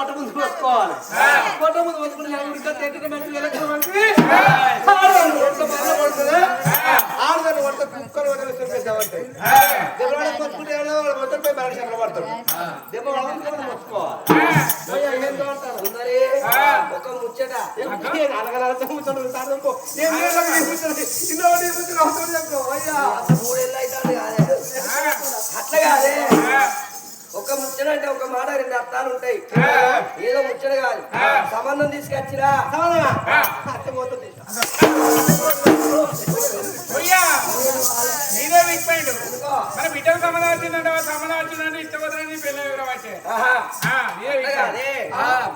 పొట్ట ముందు పోసుకోవాలి. పొట్ట ముందు పోసుకుని ఒక ముచ్చట. అయ్యా మూడేళ్ళు అయితే ముచ్చట అంటే ఒక మాట రెండు అర్థాలు ఉంటాయి. ఏదో ముచ్చట కాదు. సంబంధం తీసుకొచ్చిరా? నీదే ఎందుకో? మన సంబంధం వచ్చిందంటే సంబంధం వచ్చిందంటే పెళ్ళి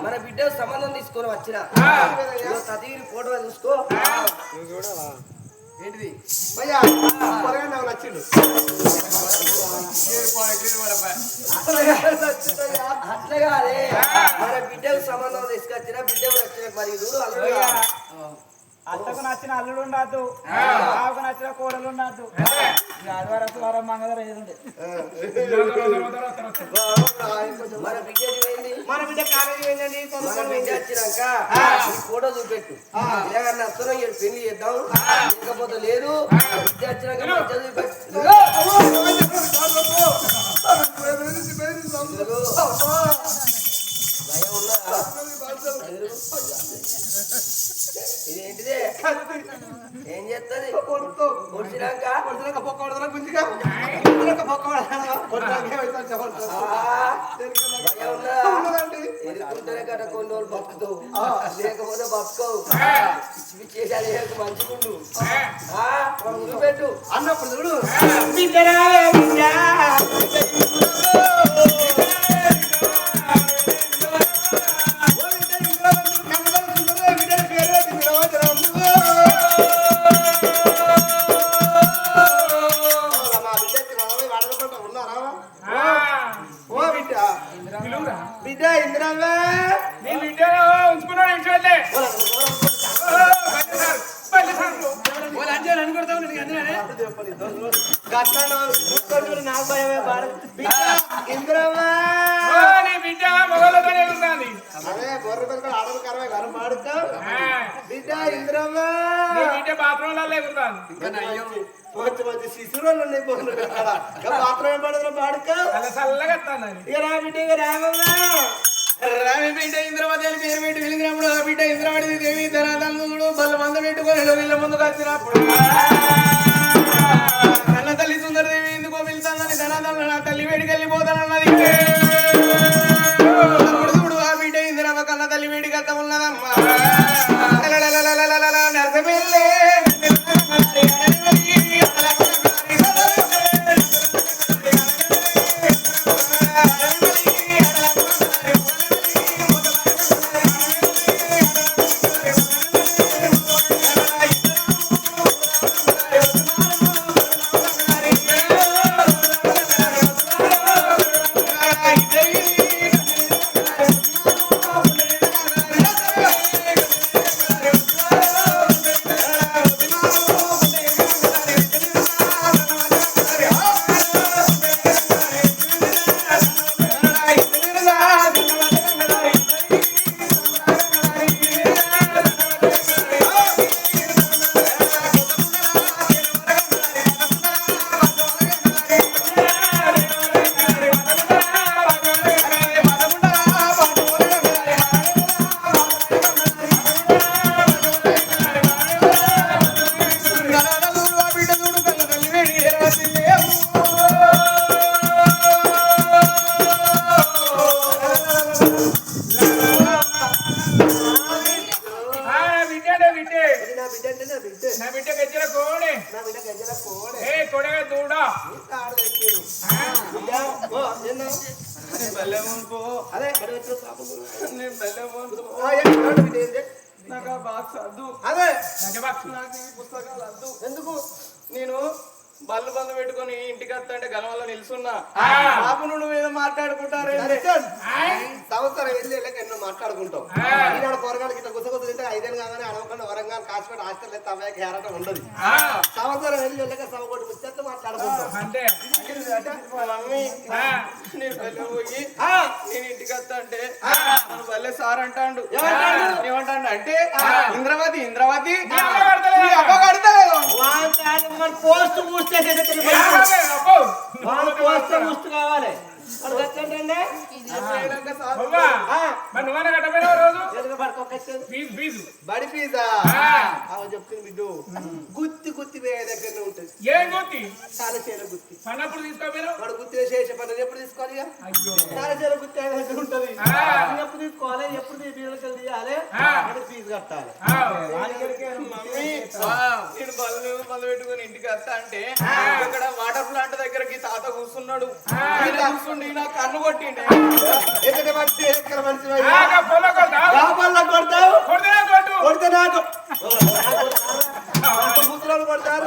మన బిడ్డ సంబంధం తీసుకొని వచ్చిన తదిగిరి ఫోటో చూసుకో. ఏంటిది? భయ్యా త్వరగా నాకు నచ్చిండు. అట్లగా మన బిడ్డకు సంబంధం తీసుకొచ్చిన బిడ్డకు నచ్చిన మరి చూడు అలా అత్తకు నచ్చిన అల్లుడు ఉండద్దు. బావకు నచ్చిన కోడలు ఉండద్దు. ఆదివారం వారం మంగళవారం ఏది ఉండే మన బిడ్డది ఏంది మన బిడ్డ కాలేజీ ఏంటండి మన బిడ్డ వచ్చినాక ఫోటో చూపెట్టు. పెళ్ళి చేద్దాం. లేదు. బిడ్డ వచ్చినాక మంచిగా ఇదేంటిదే? ఏం చేస్తుంది పొడిచినాక? పొడిచినాక పొక్క పడదా గుంజిగా పొడిచినాక పొక్క పడదా పొడిచినాక ఏమవుతుంది చెప్పండి ఎదుర్కొంటేనే లేకపోతే బతుకవు మంచిగుండు అన్నప్పుడు చూడు. అలా చల్లగా వస్తుంది ఇక రా బిడ్డ ఇక రామమ్మా. రావి బిడ్డ ఇంద్రవదేవి పేరు పెట్టి వెలిగినప్పుడు ఆ బిడ్డ ఇంద్రవడి దేవి ధనాదంతుడు బల్ల మంద పెట్టుకొని వీళ్ళ ముందుకు వచ్చినప్పుడు. తెలుసున్నా. బాబు నువ్వు ఏదో? మాట్లాడుకుంటారు సంవత్సరం వెళ్ళి వెళ్ళక ఎన్నో మాట్లాడుకుంటావు ఈనాడు పోరగాడికి ఇట్లా గుసగుస తింటే ఐదేళ్ళు కాగానే అడవకుండా వరంగా కాశ్మీర్ హాస్టల్ అయితే అమ్మాయి గ్యారంట ఉండదు. సంవత్సరం వెళ్ళి వెళ్ళక సవ కొట్టి ముచ్చట్లు మాట్లాడుకుంటావు పోయి నేను ఇంటికి వస్తా అంటే వల్లే సార్ అంటాడు. ఏమంటాడు? అంటే ఇంద్రవతి ఇంద్రవతి అబ్బా కడతా పోస్ట్ పూస్తే. పోస్ట్ పూస్ట్ కావాలి. బడి ఫీజా? చెప్తుంది బిడ్డు. గుత్తి గుత్తి వేయ దగ్గరనే ఉంటుంది. ఏం గుర్తి చాలా చీర గుత్తి. పన్నప్పుడు వాడు గుత్తి వేసేసే పని ఎప్పుడు తీసుకోవాలి చాలా చీర గుత్తి దగ్గర ఉంటుంది. ఎప్పుడు తీసుకోవాలి? ఎప్పుడు తీయాలి? కట్టాలి నేను పెట్టుకుని ఇంటికి వస్తా అంటే ఇక్కడ వాటర్ ప్లాంట్ దగ్గరకి తాత కూర్చున్నాడు. కూర్చుండి నా కన్ను కొట్టిండే. ఎక్కడ కొడతావు. కొడితే నాకు ముసలోళ్ళు కొడతారు.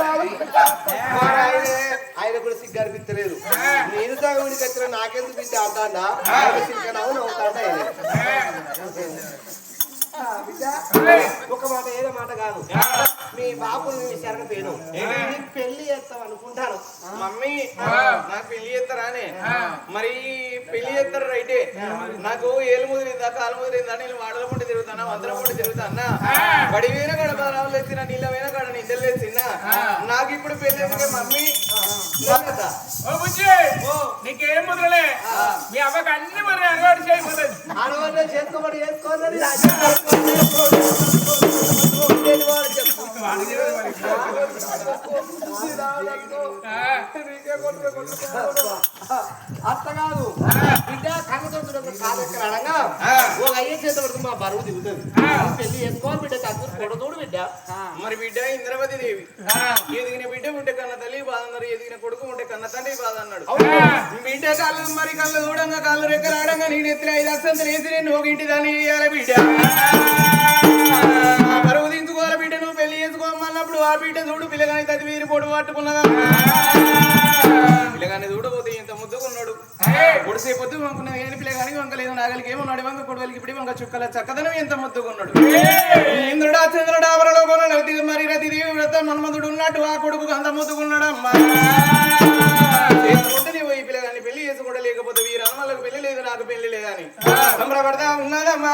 ఆయనే- కూడా సిగ్గు అనిపించలేదు నేను వచ్చిన నాకెందుకు బిడ్డ అవును అవుతాడా ఒక మాట ఏదో మాట కాదు. మీ బాబు మీ శరణ పేరు. పెళ్ళి చేస్తాం అనుకుంటాను. మమ్మీ నాకు పెళ్ళి చేస్తారానే? మరి పెళ్ళి చేస్తారు రైటే నాకు ఏలు ముదిరిందా కాలు ముదిరిందా నేను వాడల పుట్టి తిరుగుతానా వందల పుట్టి తిరుగుతానా? బడి నీళ్ళ నిందలు తెచ్చిన నాకు ఇప్పుడు ఎందుకే మమ్మీ? నీకేం ముద్రలే? మీ అవ్వకి అన్ని మరి అలవాటు చేయబోతుంది ఆడవాళ్ళే చేసుకోమని చేసుకోవాలని అత్త కాదు బిడ్డ కళ్ళతో కాదు ఎక్కడ అనగా ఒక అయ్యే చేత పడుతుంది మా బరువు దిగుతుంది పెళ్ళి చేసుకోవాలి బిడ్డ తగ్గు కొడతోడు బిడ్డ మరి బిడ్డ ఇంద్రవతి దేవి ఎదిగిన బిడ్డ ఉంటే కన్న తల్లి బాధ అన్నారు ఎదిగిన కొడుకు ఉంటే కన్న తండ్రి బాధ అన్నాడు బిడ్డ కళ్ళు మరి కళ్ళు చూడంగా కళ్ళు రెక్కలు ఆడంగా నేను ఎత్తిన ఐదు అక్షంతలు వేసి నేను ఒక ఇంటి దాన్ని చేయాలి బిడ్డ చేసుకోమన్నప్పుడు ఆ బిడ్డ చూడు పిల్లగాని తది వీరి పొడు పట్టుకున్నదా? పిల్లగాని చూడబోతే ఇంత ముద్దుకున్నాడు పొడిసే పొద్దు వంకున్నది కానీ పిల్లగానికి వంకలేదు నాగలికి ఏమన్నాడు వంక కొడవలికి ఇప్పుడు వంక చుక్కల చక్కదనం ఎంత ముద్దుకున్నాడు ఇంద్రుడా చంద్రుడా అవరలో కొనడు మరి రతి దేవి వ్రత మన్మధుడు ఉన్నట్టు ఆ కొడుకు అంత ముద్దుకున్నాడు అమ్మా ఈ పిల్లగాన్ని పెళ్ళి చేసుకుంటే లేకపోతే వీరు అన్నలకు పెళ్ళి లేదు నాకు పెళ్ళి లేదని. సంబరపడతా ఉన్నదమ్మా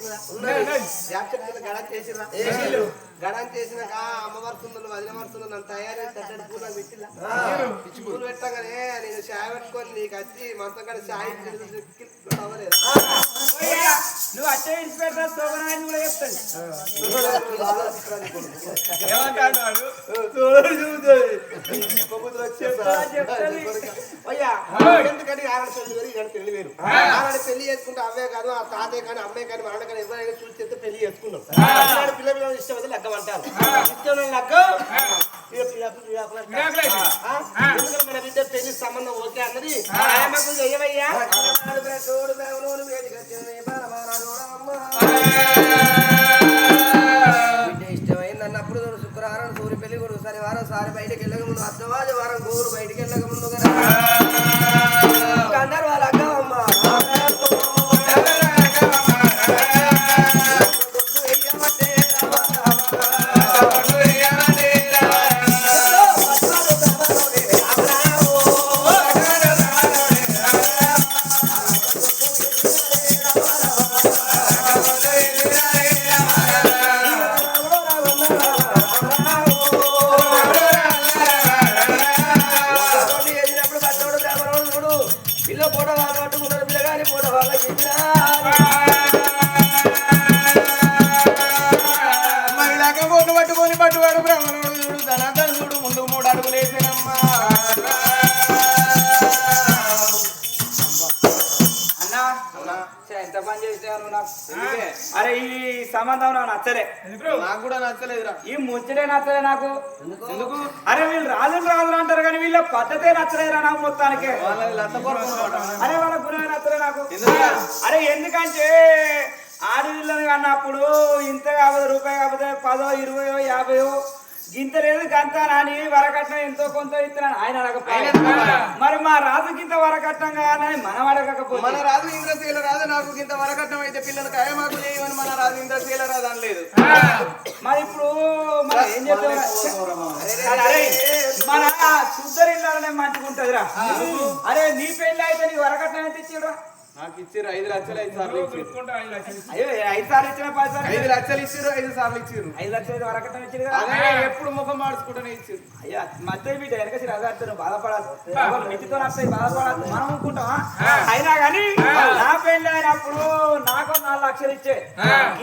కింద గడ చేసిరా. గడ చేసినాక అమ్మవారి సుందరు వదిన వరుసలు నన్ను తయారు చేసి పూలు పిచ్చి పూలు పెట్టగానే నేను చాయ్ పెట్టుకొని నీకు వచ్చి మనతో కూడా చాయ్ అవ్వలేదు. నువ్వు అట్టే ఇన్స్పెక్టర్ శోభనాన్ని కూడా చెప్తాను ఏమంటాడు? పెళ్ళి చేసుకుంటే అవే కాదు ఆ తాతయ్య కానీ అమ్మాయి కానీ మా కానీ ఎవరైనా చూసి చేస్తే పెళ్ళి చేసుకున్నాం పిల్ల పిల్లలు ఇష్టం అయితే లగ్గం అంటారు? ఎందుకంటే మన బిడ్డ పెళ్ళి సంబంధం ఓకే అన్నది అన్నప్పుడు చూడు శుక్రవారం సూర్య పెళ్ళి కొడుకు శనివారం సారి బయటకు వెళ్ళక ముందు అర్ధవాది వారం గోరు బయటికి వెళ్ళక ముందు కదా పట్టువాడు బ్రహ్మణుడు చూడు ధనాధన చూడు ముందు మూడు అడుగులేసినమ్మా ఎంత పని చేసినారు నాకు? అరే ఈ సంబంధం నాకు నచ్చలే. నాకు కూడా నచ్చలేదురా. ఈ ముచ్చటే నచ్చలే నాకు. ఎందుకు? అరే వీళ్ళు రాజు రాజులు అంటారు కానీ వీళ్ళ పద్ధతే నచ్చలేరా నాకు మొత్తానికి. అరే వాళ్ళ గుణమే నచ్చలే నాకు. అరే ఎందుకంటే ఆడపిల్లని కన్నప్పుడు ఇంత కాకపోతే రూపాయి కాకపోతే పదో ఇరవయో యాభయో గింత లేదు గంత అని వరకట్నం ఎంతో కొంత ఇస్తున్నాను. ఆయన అడగపోయి? మరి మా రాజుకి ఇంత వరకట్నం కాదని మనం అడగకపోతే? మన రాజు ఇంద్రశీల రాజు నాకు ఇంత వరకట్నం అయితే పిల్లలు కాయమాకు లేవని మన రాజు ఇంద్రశీల రాజు అనలేదు. మరి ఇప్పుడు మనం ఏం చెప్తాం మన శుద్ధరిల్లాలనే మంచిగా ఉంటదిరా అరే నీ పెళ్ళి అయితే నీ వరకట్నం ఎంత ఇచ్చాడు నాకు ఇచ్చిర్రు ఐదు లక్షలు ఐదు సార్లు ఇచ్చిర్రు అయ్యో ఐదు సార్లు ఇచ్చిన పది సార్లు ఐదు లక్షలు ఇచ్చిర్రు ఐదు సార్లు ఇచ్చిర్రు ఐదు లక్షలు కదా. అదే ఎప్పుడు ముఖం మార్చుకుంటూనే ఇచ్చిర్రు అయ్యా మధ్య బిడ్డ వెనక రగాడుతాను బాధపడదు మితితో వస్తాయి బాధపడదు మనం అనుకుంటాం అయినా కానీ నా పెళ్ళి అయినప్పుడు నాకు నాలుగు లక్షలు ఇచ్చే.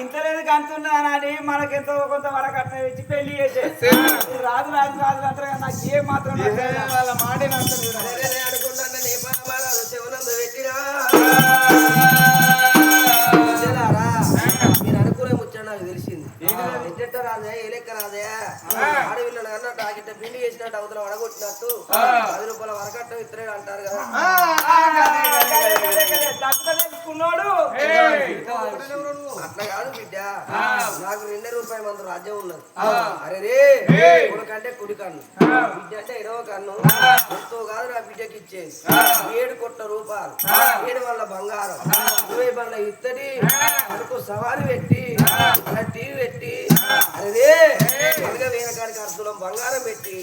ఇంత లేదు గంతున్నదని మనకి ఎంతో కొంత వరకట్నం ఇచ్చి పెళ్ళి చేసే. రాదు రాదు రాదు అంటారు నాకు ఏం మాత్రం మాటే నచ్చలేదు రాదే ఏ లెక్క రాదే ఆడవిల్లను అన్నట్టు ఆగిట్ట పిండి చేసినట్టు అవతల వడగొట్టినట్టు పది రూపాయల వరకట్టం ఇద్దరే అంటారు కదా అట్లా కాదు బిడ్డ నాకు రెండే రూపాయల మంది రాజ్యం ఉన్నది అరే రే కొడుకంటే కుడి కన్ను బిడ్డ అంటే ఇరవ కన్ను ఎంతో కాదు నా బిడ్డకి ఇచ్చేది ఏడు కోట్ల రూపాయలు ఏడు వల్ల బంగారం ఇరవై బండ్ల ఇత్తడి అనుకో సవారి పెట్టి అలా టీవీ పెట్టి అరే అర్థం బంగారం పెట్టి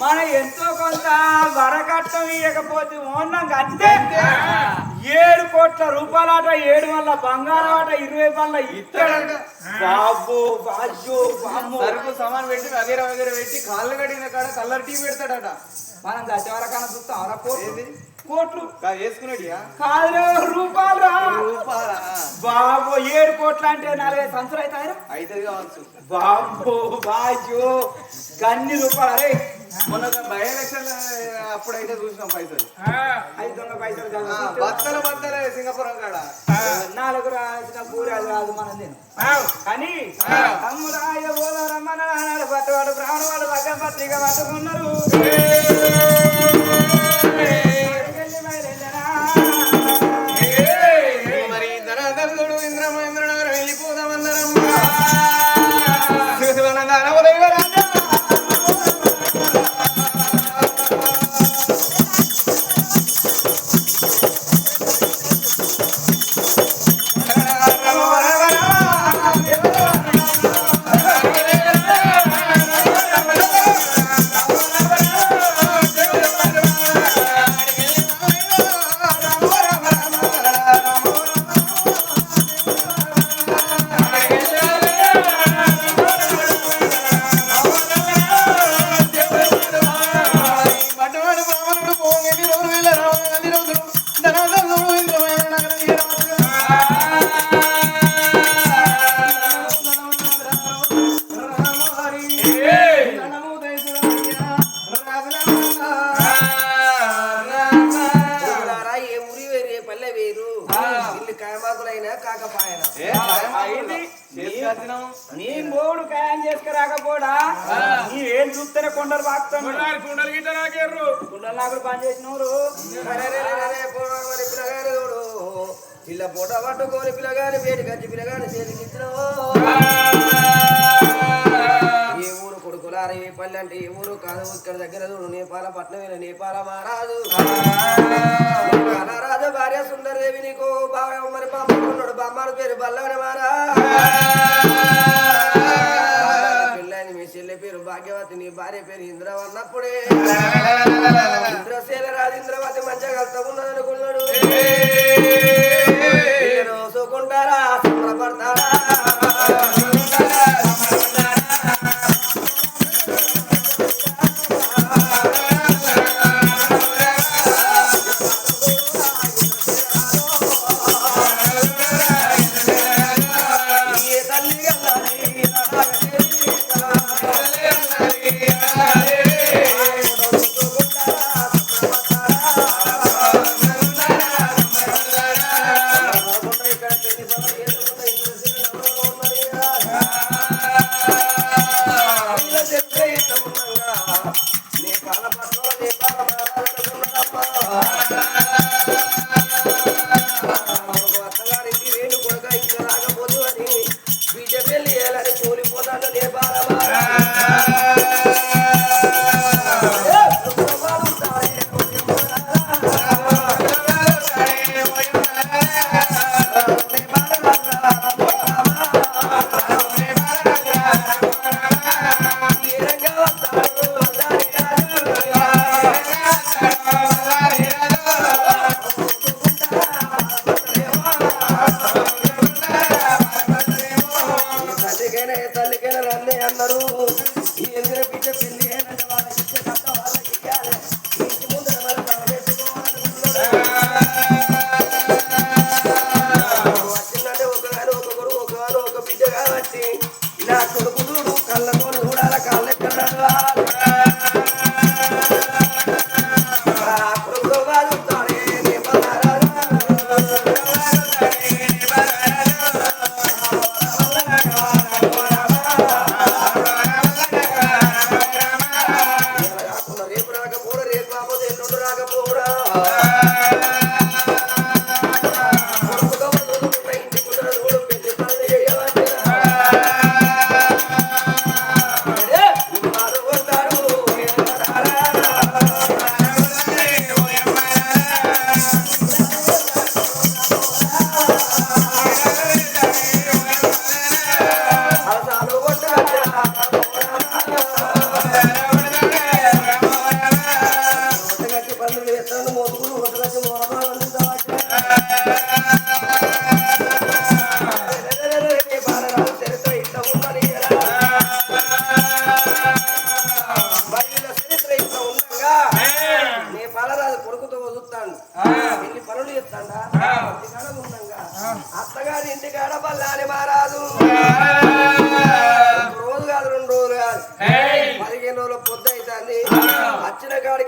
మన ఎంతో కొంత వరకట్నం ఇవ్వకపోతే ఓన్నాం అంతే. ఏడు కోట్ల రూపాయలాట ఏడు వల్ల బంగారం ఆట ఇరవై వల్ల ఇస్తాడంట బాబు బాజు బామ్ము. సరుకు సామాన్ పెట్టి వగేర వగేర పెట్టి కాళ్ళు కడిగిన కాడ కలర్ టీ పెడతాడట. మనం గత వరకన్నా చూస్తాం అర కోట్లు. రూపాయలు రా రూపాయలా? బాబు ఏడు కోట్లు అంటే నాలుగైదు సంవత్సరాలు అవుతాయి అవుతుంది కావచ్చు. బాబు బాజు గన్ని రూపాయలు అరే మొన్న బై ఎలక్షన్ అప్పుడైతే చూసినాం పైసలు. ఐదు వందల పైసలు. బత్తల బత్తలే సింగపురం కాడ. నాలుగు రాసిన అది రాదు మనం నేను. కానీ తమ్ముడాయ పోదారమ్మన నాడు పట్టువాడు బ్రాహ్మణవాడు లగ్గం పత్రిక పట్టుకున్నారు. చూస్తేనే కొండలు బాగుతాను కుండలు నాకు పని చేసినవారు పిల్ల పూట పట్టుకొని వేడి ఇచ్చిన ఏ ఊరు కొడుకులారా ఏ పల్లె అంటే ఏ ఊరు కాదు ఇక్కడ దగ్గర చూడు నేపాల పట్నం నేపాల మహారాజు. రాజు భార్య సుందరదేవి నీకు బాగా మరి బామ్మడు ఉన్నాడు బామ్మాడు పేరు బల్లవని మారా భాగ్యవతి నీ భార్య పేరు ఇంద్రవ అన్నప్పుడే. ఇంద్రశీల రాజు ఇంద్రవతి మంచిగా కలుతా ఉన్నది అనుకున్నాడు పిల్లలు చూసుకుంటారా సంబరపడతారా?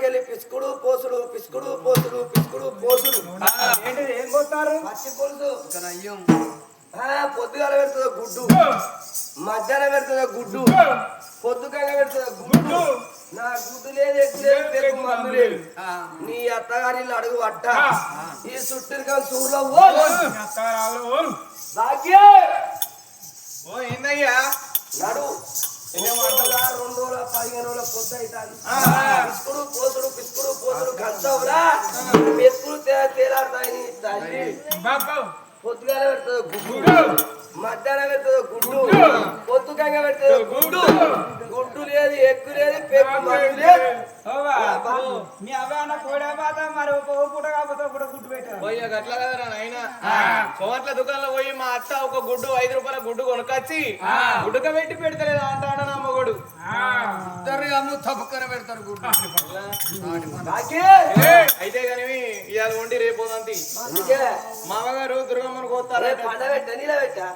వెళ్ళి పిసుకుడు పోసుడు పిసుకుడు పోసుడు పిసుకుడు పోసుడు. ఏంటిది? ఏం పోతారు పచ్చి పులుసు. పొద్దుగాల పెడుతుందో గుడ్డు. మధ్యాహ్నం పెడుతుందో గుడ్డు. పొద్దుకంగా పెడుతుందో గుడ్డు. నా గుడ్డు లేదు మందు నీ అత్తగారి అడుగు పట్ట. ఈ చుట్టూ సూర్లో భాగ్య. ఓ ఏందయ్యా? నడు. రెండు రోజుల పదిహేను రోజుల పొద్దు అవుతుంది పిసుకుడు పోసుడు పిసుకుడు కంచవురా మెతుకులు తే- తేలాడతాయి పొద్దుగాల పెడుతుంది గుడ్డు. మధ్యాహ్నం పెడుతుంది గుడ్డు. పొద్దుకంగా పెడుతుంది గుడ్డు. గుడ్డు. లేదు ఎక్కువ లేదు మీ అవ్వ కోడే మరి పూట కాకపోతే గుడ్డు పెట్టారు పోయి అట్లా కదరా నాయన. సోమట్ల దుకాణంలో పోయి మా అత్త ఒక గుడ్డు ఐదు రూపాయల గుడ్డు కొనుకొచ్చి గుడ్డుక పెట్టి పెడతలేదు అంటాడు నా మొగడు. బాకీ అయితే కానీ ఇవాళ వండి రేపు అందుకే మామగారు దుర్గమ్మను కోస్తారు పెట్ట. పెట్టా.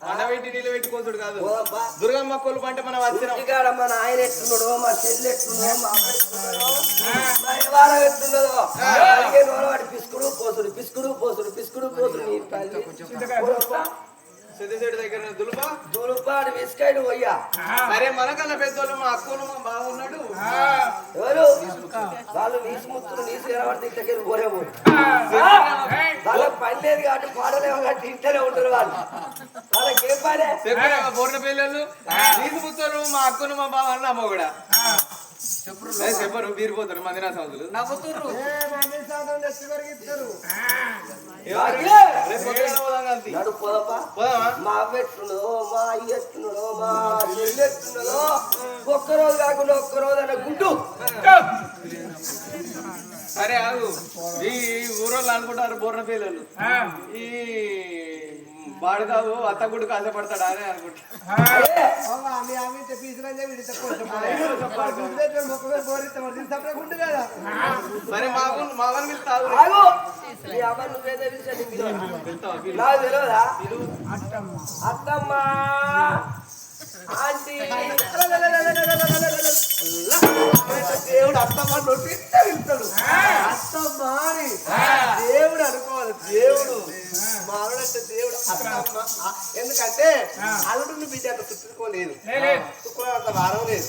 పెట్టి నీళ్ళు పెట్టి కోసుడు కాదు దుర్గమ్మ కొలుపు అంటే మనం వచ్చినాం. ఇంటికాడ మా నాయన ఎట్లున్నాడో మా చెల్లి ఎట్లున్నాడో మా అమ్మ రోజులు వాడి పిసుకుడు పోసుడు పిసుకుడు పోసుడు పిసుకుడు పోసుడు. సిద్ధిశెట్టి దగ్గర దులుపా? విసుకాడు పోయ్యా. సరే మనకన్నా పెద్దోళ్ళు మా అక్కలు మా బావ ఉన్నాడు ఎవరు? వాళ్ళు నీసు ముత్తులు నీసు కనబడితే ఇంతకెళ్ళి పోరే పోయి వాళ్ళకి పని లేదు కాబట్టి పాడలేము కాబట్టి ఇంట్లోనే ఉంటారు వాళ్ళు. వాళ్ళకి ఏం పనే? బోర్న పిల్లలు. నీసు మా అక్కను మా బావ కూడా. చెప్పరు బీరిపోతారు మందిరా కాంతి. నడు పోదామా? మా అవ్వ ఎట్లున్నదో మా అయ్య ఎట్లున్నదో మా చెల్లి ఎట్లున్నదో ఒక్కరోజు కాకుండా ఒక్కరోజు అన్న గుడ్డు సరే ఆగు. ఈ ఊరోళ్ళు అనుకుంటారు బోర్న పిల్లలు ఈ బాడుగావు అత్త గుడికి ఆశపడతాడా అని అనుకుంటా. అదే, సరే మా మా వాళ్ళని పిలుస్తా అమ్మ నాకు తెలియదా అత్తమ్మ. ఆంటీ. దేవుడు అత్తమ్మ నొట్టి వెళ్తాడు అత్తమ్మ అని దేవుడు అనుకోవాలి దేవుడు మావిడంటే దేవుడు అత్తమ్మ ఎందుకంటే అల్లుడిని బిడ్డ అంత చుట్టుకోలేదు చుట్టుకోలేదు అంత భారం లేదు.